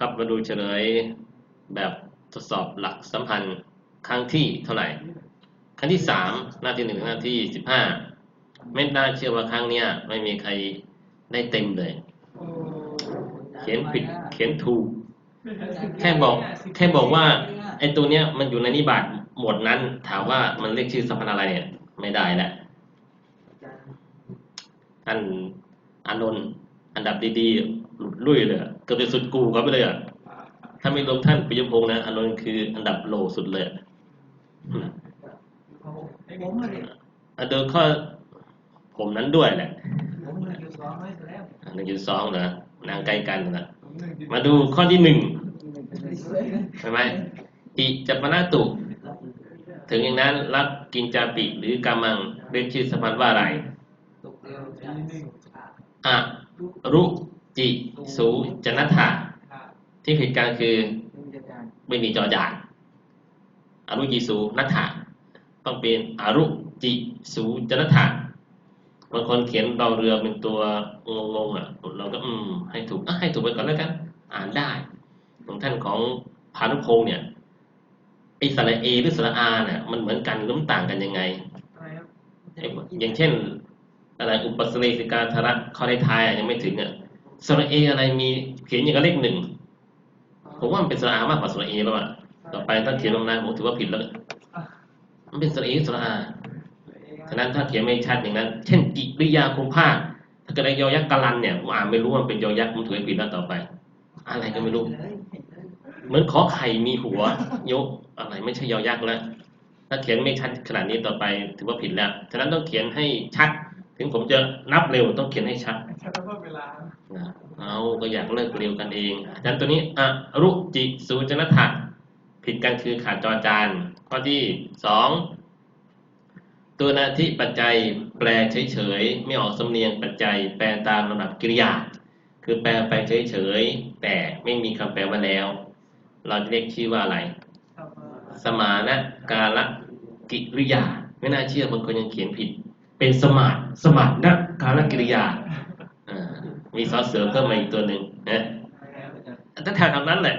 ครับมาดูเฉลยแบบทดสอบหลักสัมพันธ์ครั้งที่เท่าไหร่ ครั้งที่สามหน้าที่หนึ่งหน้าที่สิบห้าไม่น่าเชื่อว่าครั้งเนี้ยไม่มีใครได้เต็มเลย เขียนผิดเขียนถูก แค่บอกแค่บอกว่าไอ้ตัวเนี้ยมันอยู่ในนิบาตหมวดนั้น ถามว่ามันเรียกชื่อสัมพันธ์อะไรเนี่ย ไม่ได้แหล้วท่านอานนท์ อันดับดีๆหลุดลุ่ยเลยอะเกือบจะสุดกูเขาไปเลยอะถ้าไม่รวมท่านปิยพงษ์นะอานนท์คืออันดับโลสุดเลยอะอืมผมเลยอะโดยข้อผมนั้นด้วยแหละผมเลยอยู่สองไว้แล้วหนึ่งจุดสองนะนางใกล้กันนะมาดูข้อที่หนึ่งใช่ไหมอิจัปนาตุถึงอย่างนั้นรักกินจาปิหรือกามังเรียกชื่อสัมพันธ์ว่าอะไรตกเดียวจะอะ รุจิสูจนัตถะที่ผิดกันคือไม่มีจอจานอรุจิสูนัตถะต้องเป็นอรุจิสูจนัตถะบางคนเขียนดาวเรือเป็นตัวงงๆอะเราก็อืมให้ถูกอะให้ถูกไปก่อนแล้วกัน อ่านได้ของท่านของพานุพงษ์เนี่ยไอสระเอหรือสระอาเนี่ยมันเหมือนกันหรือมันต่างกันยังไงอะไรครับไอ้อย่างเช่น อะไรอุปสเลสิกาธระข้อท้ายยังไม่ถึงอะสระเออะไรมีเขียนอย่างกับเลขหนึ่งผมว่ามันเป็นสระอามากกว่าสระเอแล้วอะต่อไปถ้าเขียนลงน้าผมถือว่าผิดแล้วมันเป็นสระเอสระอาฉะนั้นถ้าเขียนไม่ชัดอย่างนั้น เช่นกิริยาคุมภาคถ้าเกิดได้ยอยักษ์กาลันเนี่ยผมอ่านไม่รู้ว่ามันเป็นยอยักษ์ผมถือว่าผิดแล้วต่อไป อะไรก็ไม่รู้เหมือนขอไข่มีหัว ยกอะไรไม่ใช่ยอยักษ์แล้วถ้าเขียนไม่ชัดขนาดนี้ต่อไป ถือว่าผิดแล้ว ฉะนั้นต้องเขียนให้ชัด ถึงผมจะนับเร็วต้องเขียนให้ชัดแค่ต้องเพิ่มเวลานะเอาก็อยากเลิกเร็วกันเองฉะนั้นตัวนี้อะรุจิสูจนถะผิดกันคือขาดจอจานข้อที่สองตัวนาทิปัจจัยแปลเฉยๆไม่ออกสำเนียงปัจจัย แปลตามลำดับกิริยา คือแปลไปเฉยๆแต่ไม่มีคำแปลว่าแล้ว เราจะเรียกชื่อว่าอะไร สมานะกาลกิริยา ไม่น่าเชื่อบางคนยังเขียนผิด เป็นสมาร์สมาร์นะกาลกิริยามีซอสเสือเพิ่มมาอีกตัวหนึ่งนะถ้าแถวนั้นแหละ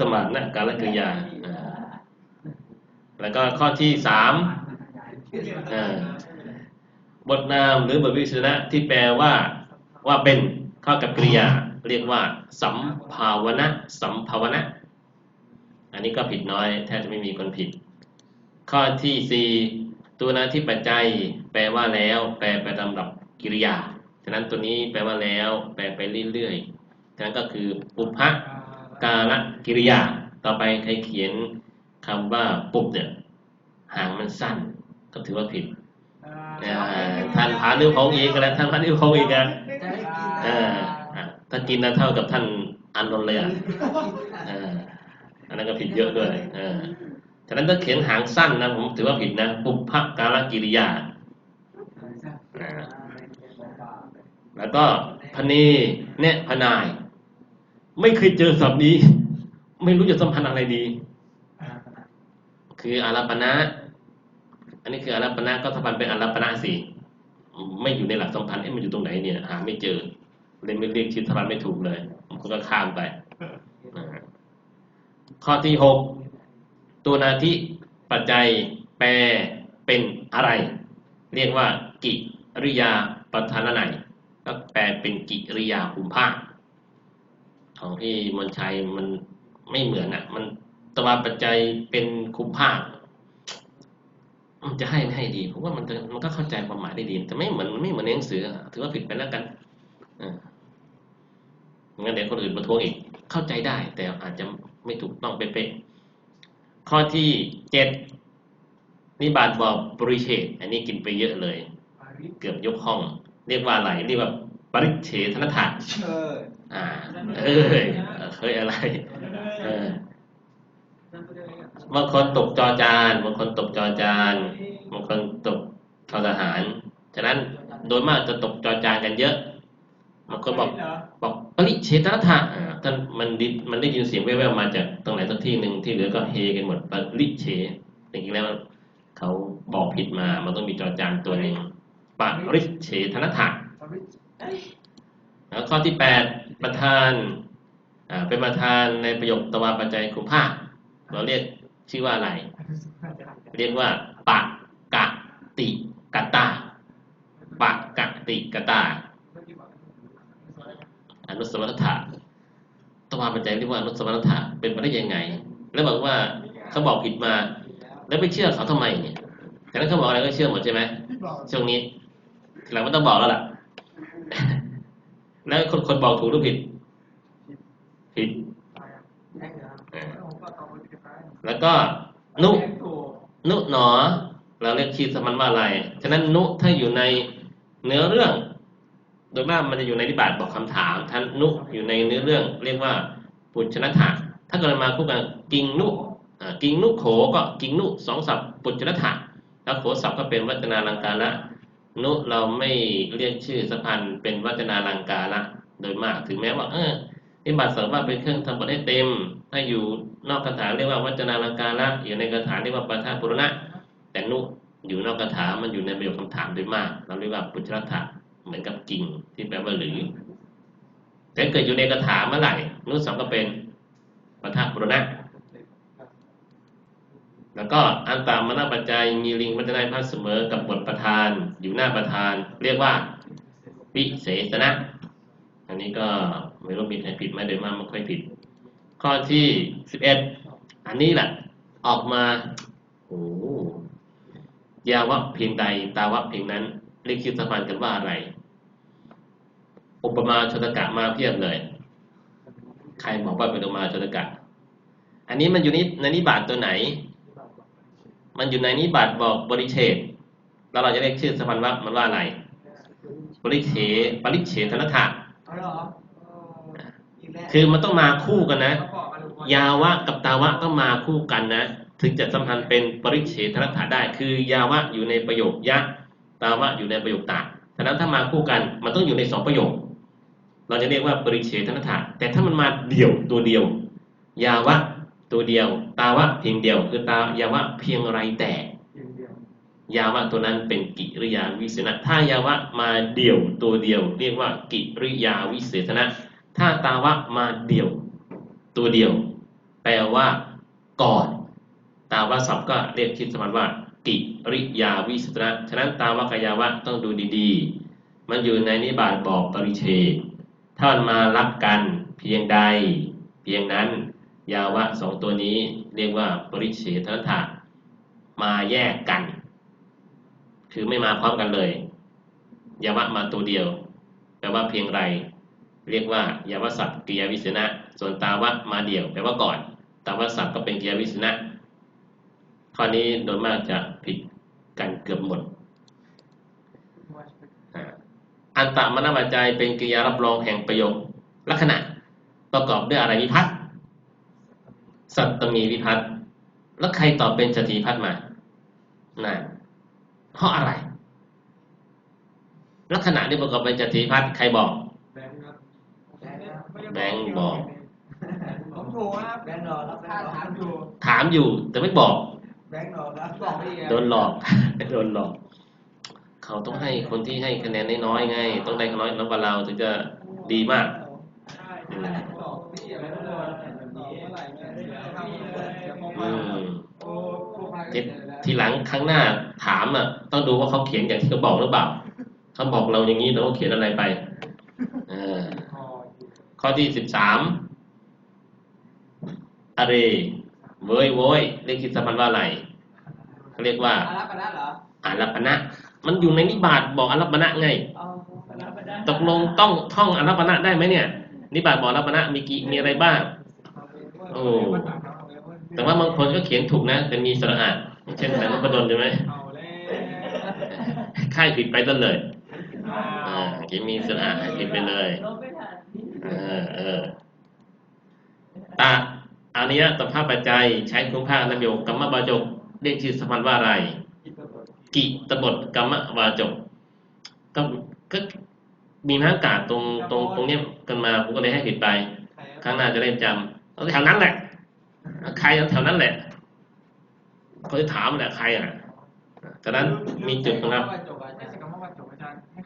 สมาร์นะกาลกิริยาแล้วก็ข้อที่สามบทนามหรือบทวิชนะที่แปลว่าว่าเป็นเข้ากับกริยา เรียกว่า สัมภาวนะ สัมภาวนะ อันนี้ก็ผิดน้อย แทบจะไม่มีคนผิด ข้อที่สี่ ตัวนาที่ปัจจัย แปลว่าแล้ว แปลไปตามลำดับกิริยา ฉะนั้นตัวนี้แปลว่าแล้ว แปลไปเรื่อยๆฉะนั้นก็คือปุพพะกาลกิริยา ต่อไปใครเขียนคำว่าปุบเนี่ยหางมันสั้น ก็ถือว่าผิดอ่าท่านพานิ้วของอีกแล้วท่านพานิ้วของอีกนะเอออะถ้ากินนะเท่ากับท่านอันนนท์เลยอะเอออันนั้นก็ผิดเยอะด้วยเออ ฉะนั้นถ้าเขียนหางสั้นนะผมถือว่าผิดนะปุพพกาลกิริยาแล้วก็พเนเนี่ยพนาย ไม่เคยเจอศัพท์นี้ ไม่รู้จะสัมพันธ์อะไรดี คืออารัปนะ อันนี้คืออารัปนะก็สัมพันธ์เป็นอารัปนะสิไม่อยู่ในหลักสัมพันธ์เอ๊ะมันอยู่ตรงไหนเนี่ยหาไม่เจอเลยไม่เรียกชื่อสัมพันธ์ไม่ถูกเลยผมก็ข้ามไปข้อที่หก ตัวนาทิปัจจัยแปลเป็นอะไร เรียกว่ากิริยาประธานไหนก็แปลเป็นกิริยาคุมภาคของพี่มนชัยมันไม่เหมือนอะ มันตัวปัจจัยเป็นคุมภาคมันจะให้ไม่ให้ดีผมว่ามันมันก็เข้าใจความหมายได้ดีแต่ไม่เหมือนมันไม่เหมือนในหนังสือถือว่าผิดไปแล้วกันอ่างั้นเดี๋ยวคนอื่นมาทวงอีก เข้าใจได้ แต่อาจจะไม่ถูกต้องเป๊ะๆ ข้อที่เจ็ดนิบาตบอกบริเชตอันนี้กินไปเยอะเลย เกือบยกห้อง เรียกว่าอะไรเรียกว่าปริเฉทนถะเอออ่าเอ้ยเคยอะไรเออบางคนตกจอจานบางคนตกจอจานบางคนตกทอทหาร ฉะนั้นโดยมากจะตกจอจานกันเยอะบางคนบอกบอก ปริเฉทะท่านมันดิมันได้ยินเสียงแว่วๆมาจากตรงไหนสักที่หนึ่งที่เหลือก็เฮกันหมดปริเฉจริงๆแล้วเขาบอกผิดมา มันต้องมีจอจานตัวหนึ่งปาริเฉทนถะแล้วข้อที่แปดประธานอ่าเป็นประธานในประโยคตวาปัจจัยคุมภาคเราเรียกชื่อว่าอะไร เรียกว่าปะกะติกตาปะกะติกตา อนุสมรรถะตวาปัจจัยเรียกว่าอนุสมรรถะเป็นไปได้ยังไง แล้วบอกว่าเขาบอกผิดมา แล้วไปเชื่อเขาทำไมเนี่ยฉะนั้นเขาบอกอะไรก็เชื่อหมดใช่ไหมช่วงนี้เราไม่ต้องบอกแล้วล่ะ แล้วคนคนบอกถูกหรือผิด ผิด แล้วก็นุ นุหนอ เราเรียกชื่อสมันว่าอะไร ฉะนั้นนุถ้าอยู่ในเนื้อเรื่อง โดยมากมันจะอยู่ในนิบาตบอกคำถามท่านนุอยู่ในเนื้อเรื่อง เรียกว่าปุจชนถะถ้าเกิดมาคู่กันกิงนุอ่ากิงนุโขก็กิงนุสองศัพท์ปุจชนถะแล้วโขศัพท์ก็เป็นวัจนาลังการะนุเราไม่เรียกชื่อสะพันเป็นวัจนาลังการะโดยมากถึงแม้ว่า เออนิบาตสอนว่าเป็นเครื่องทำบทให้เต็ม ถ้าอยู่นอกคาถาเรียกว่าวัจนาลังการะอยู่ในคาถาเรียกว่าปะทะปุรณะแต่นุอยู่นอกคาถามันอยู่ในประโยคคำถามโดยมาก เราเรียกว่าปุจชนถะ เหมือนกับกิ่งที่แปลว่าหรือ แต่เกิดอยู่ในคาถาเมื่อไหร่นุสองก็เป็นปะทะปุรณะแล้วก็อันตามนาปัจจัยมีลิงมันจะได้พัดเสมอกับบทประธานอยู่หน้าประธาน เรียกว่าวิเศษณะอันนี้ก็ไม่รู้มีใครผิดไหมโดยมากไม่ค่อยผิด ข้อที่สิบเอ็ดอันนี้แหละออกมาโอ้ยาวะเพียงใด ตาวะเพียงนั้น เรียกคิดสมันกันว่าอะไร อุปมาชนกะมาเพียบเลย ใครบอกว่าเป็นอุปมาชนกะ อันนี้มันอยู่ในในนิบาตตัวไหน มันอยู่ในนิบาตบอกบริเชษแล้วเราจะเรียกชื่อสัมพันธ์ว่ามันว่าอะไร บริเฉปริเฉทนถะเอาคือมันต้องมาคู่กันนะ ยาวะกับตาวะต้องมาคู่กันนะ ถึงจะสัมพันธ์เป็นปริเฉทนถะได้ คือยาวะอยู่ในประโยคยะ ตาวะอยู่ในประโยคตาฉะนั้นถ้ามาคู่กัน มันต้องอยู่ในสองประโยค เราจะเรียกว่าปริเฉทนถะแต่ถ้ามันมาเดี่ยวตัวเดียว ยาวะตัวเดียว ตาวะเพียงเดียว คือตายาวะเพียงไรแต่ ยาวะตัวนั้นเป็นกิริยาวิเศษณะถ้ายาวะมาเดี่ยวตัวเดียว เรียกว่ากิริยาวิเศษณะถ้าตาวะมาเดี่ยว ตัวเดียว แปลว่าก่อนตาวะศัพท์ก็เรียกคิดสมานว่ากิริยาวิเศษณะฉะนั้นตาวะกับยาวะต้องดูดีๆ มันอยู่ในนิบาตบอกปริเชษ ถ้ามันมารับกันเพียงใด เพียงนั้น ยาวะสองตัวนี้เรียกว่าปริเฉทนถะมาแยกกัน คือไม่มาพร้อมกันเลย ยาวะมาตัวเดียว แปลว่าเพียงไร เรียกว่ายาวศัพท์กิยาวิเศณะส่วนตาวะมาเดี่ยว แปลว่าก่อน ตาวะศัพท์ก็เป็นกิยาวิเศณะข้อนี้โดยมากจะผิดกันเกือบหมดอ่า อันตมนาปัจจัยเป็นกิริยารับรองแห่งประโยคลักษณะประกอบด้วยอะไรวิพัฒน์สัตตมีวิพัฒน์แล้วใครตอบเป็นสถีพัฒน์มาน่ะเพราะอะไร ลักษณะที่ประกอบเป็นจติพัฒน์ใครบอก แบงค์ครับแบงค์บอกผมถูกครับแบงค์รอรับแบงค์รอถามอยู่ ถามอยู่แต่ไม่บอก แบงค์รอรับบอกไม่โดนหลอก โดนหลอก เขาต้องให้คนที่ให้คะแนนน้อยๆไง ต้องได้คะแนนน้อยแล้วกว่าเราถึงจะดีมากใช่บอกพี่อะไรไม่รู้แบบนี้เมื่อไหร่เนี่ยทำเลยเดี๋ยวผมอืมามโอ้ครูพายทีทีหลังครั้งหน้าถามอะ ต้องดูว่าเขาเขียนอย่างที่เขาบอกหรือเปล่าเขาบอกเราอย่างนี้เราก็เขียนอะไรไปเออข้อที่สิบสามอะไรเว้ยโว้ยเรียกคิดสัมพันธ์ว่าอะไรเขาเรียกว่าอารับปะนะ มันอยู่ในนิบาตบอกอารัปปณะไงเอารับปะนะตกลงต้องท่องอารัปปณะได้ไหมเนี่ย นิบาตบอกอารัปปณะมีกี่มีอะไรบ้างโอ้แต่ว่าบางคนก็เขียนถูกนะ แต่มีสระอาดเช่นแต่นพดลใช่ไหมเอาแล้วค่ายผิดไปต้นเลยอ้อ่าาวเขียนมีสระอาดผิดไปเลยเออเออตาอานิยตภาพปัจจัยใช้คุณภาพนโยกกรรมบาจกเรียกชื่อสมพันธ์ว่าอะไร กิตบทกรรมวาจกก็ก็มีม้ากาศตรงตรงตรงเนี้ยกันมาผมก็เลยให้ผิดไป ครั้งหน้าจะได้จำเอาแถวนั้นแหละ ใครแถวนั้นแหละเขาจะถามแหละใครอะฉะนั้นมีจุดนะครับ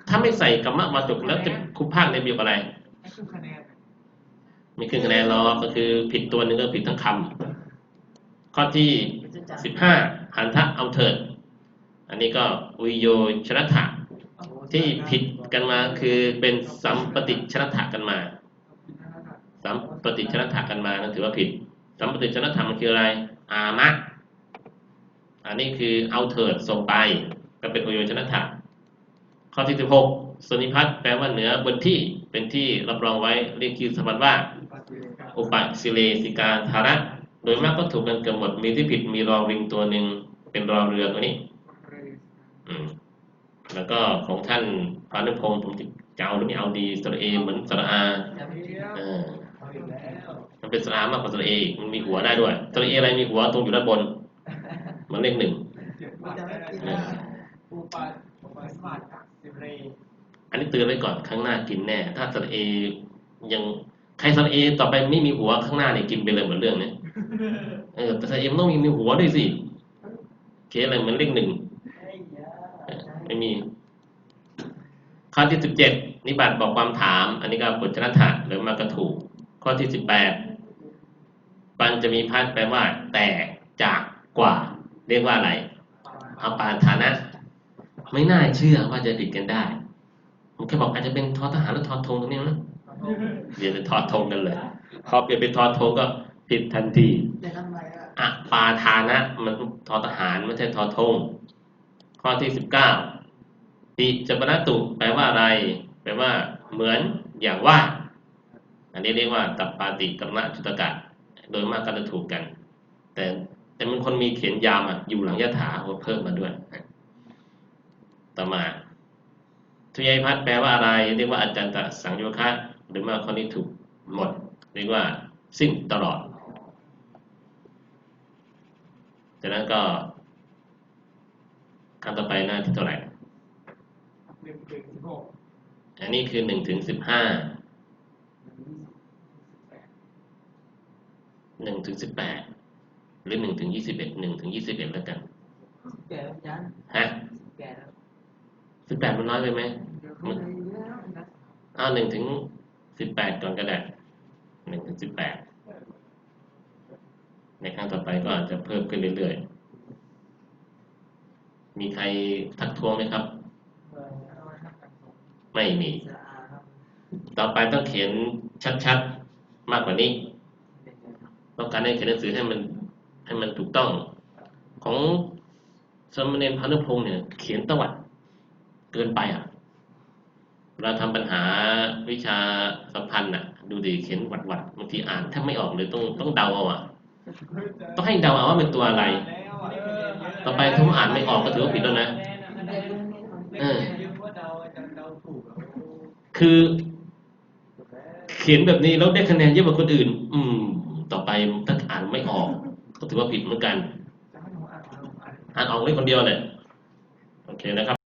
ถ้าไม่ใส่กรรมวาจกแล้วจะคุมภาคในเบียกอะไรกให้ครึ่งคะแนนไม่ขึ้นคะแนนหรอกก็คือผิดตัวหนึ่งก็ผิดทั้งคำข้อที่สิบห้าหันทะเอาเถิด อันนี้ก็วิโยชนะถะที่ผิดกันมาคือเป็นสัมปติชนะถะกันมา สัมปติชนะถะกันมานั่นถือว่าผิด สัมปติชนะถะมันคืออะไร อามะ อันนี้คือเอาเถิดส่งไป ก็เป็นวิโยชนะถะข้อที่สิบหกสนิพัตแปลว่าเหนือบนที่เป็นที่รับรองไว้เรียกคือสมบัติว่า อุปสิเลสิกาธาระ โดยมากก็ถูกกันเกือบหมดมีที่ผิดมีรอริงตัวหนึ่งเป็นรอเรือตัวนี้ อืมแล้วก็ของท่านพานุพงศ์ผมจะเอาหรือไม่เอาดีสระเอเหมือนสระอาเออมันเป็นสระอามากกว่าสระเออีกมันมีหัวได้ด้วยสระเออะไรมีหัวตรงอยู่ด้านบนมันเลขหนึ่งปูปลาปูปลาสมาร์ทสิบเรย์อันนี้เตือนไว้ก่อนข้างหน้ากินแน่ ถ้าสระเอยังใครสระเอต่อไปไม่มีหัวข้างหน้าเนี่ยกินไปเลยเหมือนเรื่องเนี้ยเออแต่สระเอมันต้องมีมีหัวด้วยสิเคอะไรเหมือนเลขหนึ่งเออ ไม่มี ข้อที่สิบเจ็ดนิบัติบอกความถาม อันนี้ก็บทชนถะหรือมากระถูก ข้อที่สิบแปดปัญจะมีพัดแปลว่า แต่จากกว่า เรียกว่าอะไรอาปาฐานะ ไม่น่าเชื่อว่าจะผิดกันได้ผมแค่บอกอาจจะเป็นทอทหารหรือทอธงตรงนี้นะเรียนเป็นทอธงกันเลยพอเปลี่ยนเป็นทอธงก็ผิดทันทีจะทำไรอะอะปาทานะ มันทอทหารไม่ใช่ทอธงข้อที่สิบเก้า ติจปนตุแปลว่าอะไร แปลว่าเหมือนอย่างว่า อันนี้เรียกว่าตัปปาติกัมมะจุตกะ โดยมากก็จะถูกกัน แต่แต่มันคนมีเขียนยามอะอยู่หลังยถาเพิ่มมาด้วย ต่อมาทุยายพัฒแปลว่าอะไร เรียกว่าอาจารย์ตสังโยคะ หรือว่าข้อนี้ถูกหมด เรียกว่าสิ้นตลอด จากนั้นก็คำต่อไปหน้าที่เท่าไหร่ นึ่งถึงสิบหกอันนี้คือหนึ่งถึงสิบห้าหนึ่งถึงสิบแปดหรือหนึ่งถึงยี่สิบเอ็ดหนึ่งถึงยี่สิบเอ็ดแล้วกันแก่อาจารย์ฮะแก่แล้วสิบแปดมันน้อยไปไหมเดี๋ยวเขาเลยแล้วนะเอาหนึ่งถึงสิบแปดก่อนก็ได้หนึ่งถึงสิบแปดในครั้งต่อไปก็อาจจะเพิ่มขึ้นเรื่อยๆ มีใครทักท้วงไหมครับ เออเอาไว้ครับกันส่ง ไม่มีสะอาดครับต่อไปต้องเขียนชัดๆ มากกว่านี้เด็กๆครับต้องการให้เขียนหนังสือให้มันให้มันถูกต้อง ของสมณเณรพานุพงศ์เนี่ย เขียนตวัดเกินไปอะ เราทำปัญหาวิชาสัมพันธ์อะ ดูดิเขียนหวัดหวัดๆบางทีอ่านแทบไม่ออกเลยต้องต้องเดาเอาอะ ต้องให้เดาเอาว่าเป็นตัวอะไร ต่อไปถ้าอ่านไม่ออกก็ถือว่าผิดแล้วนะเออ คือเขียนแบบนี้แล้วได้คะแนนเยอะกว่าคนอื่น อืม ต่อไปถ้าอ่านไม่ออก ก็ถือว่าผิดเหมือนกัน อ่านออกนอ่านออกได้คนเดียวเนี่ยโอเคนะครับ